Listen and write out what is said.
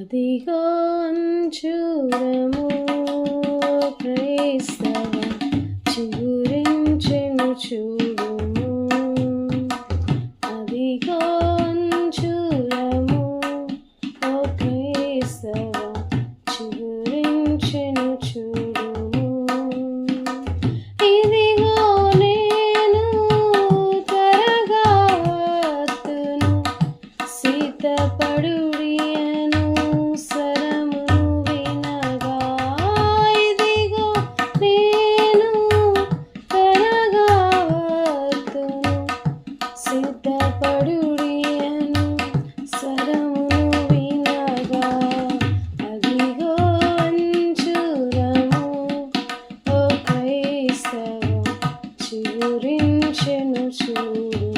అదిగో అంచురము క్రైస్తవ చిగురించెను చూడుము. అదిగో అంచురము ఓ క్రైస్తవ చిగురించెను చూడుము. ఇదిగో నేను తరగాతును సీతపడు పూరించెను చూడు.